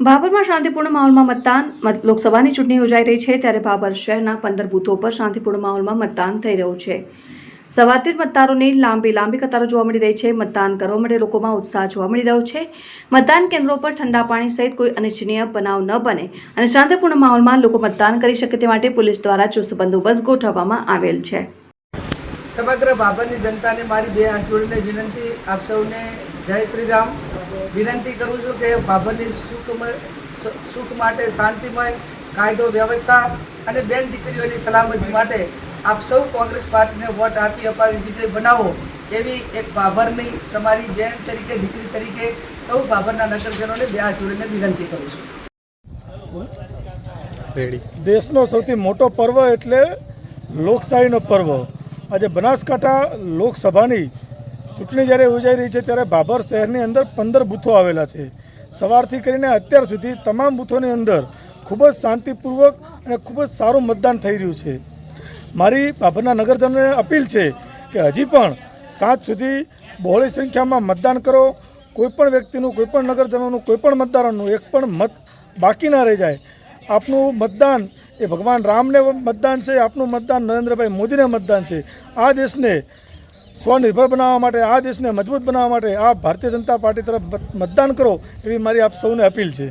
ભાભરમાં શાંતિપૂર્ણ માહોલમાં મતદાન, મત- લોકસભાની ચૂંટણી યોજાઈ રહી છે ત્યારે ભાભર શહેરના પંદર બૂથો પર શાંતિપૂર્ણ માહોલમાં મતદાન થઈ રહ્યું છે. સવારથી જ મતદારોની લાંબી લાંબી કતારો જોવા મળી રહી છે. મતદાન કરવા માટે લોકોમાં ઉત્સાહ જોવા મળી રહ્યો છે. મતદાન કેન્દ્રો પર ઠંડા પાણી સહિત કોઈ અનિચ્છનીય બનાવ ન બને અને શાંતિપૂર્ણ માહોલમાં લોકો મતદાન કરી શકે તે માટે પોલીસ દ્વારા ચુસ્ત બંદોબસ્ત ગોઠવવામાં આવેલ છે. સમગ્ર બાબરની જનતાને મારી બે હાથ જોડીને વિનંતી આપ સૌને જય શ્રી રામ વિનંતી કરું છું કે બાબરની સુખમય સુખ માટે શાંતિમય કાયદો વ્યવસ્થા અને બેન દીકરીઓની સલામતી માટે આપ સૌ કોંગ્રેસ પાર્ટીને વોટ આપી અપાવી વિજય બનાવો એવી એક બાબરની તમારી બેન તરીકે દીકરી તરીકે સૌ બાબરના નગરજનોને બે હાથ જોડીને વિનંતી કરું છું. દેશનો સૌથી મોટો પર્વ એટલે લોકશાહીનો પર્વ. આજે બનાસકાંઠા લોકસભાની ચૂંટણી જ્યારે યોજાઈ રહી છે, ત્યારે ભાભર શહેરની અંદર પંદર બૂથો આવેલા છે. સવારથી કરીને અત્યાર સુધી તમામ બૂથોની અંદર ખૂબ જ શાંતિપૂર્વક અને ખૂબ જ સારું મતદાન થઈ રહ્યું છે. મારી ભાભરના નગરજનોને અપીલ છે કે હજી પણ સાંજ સુધી બહોળી સંખ્યામાં મતદાન કરો. કોઈપણ વ્યક્તિનું કોઈપણ નગરજનોનું કોઈપણ મતદારોનું એક પણ મત બાકી ના રહી જાય. આપનું મતદાન એ ભગવાન રામને મતદાન છે, આપનું મતદાન નરેન્દ્રભાઈ મોદીને મતદાન છે. આ દેશને સ્વનિર્ભર બનાવવા માટે, આ દેશને મજબૂત બનાવવા માટે આ ભારતીય જનતા પાર્ટી તરફ મતદાન કરો એવી મારી આપ સૌને અપીલ છે.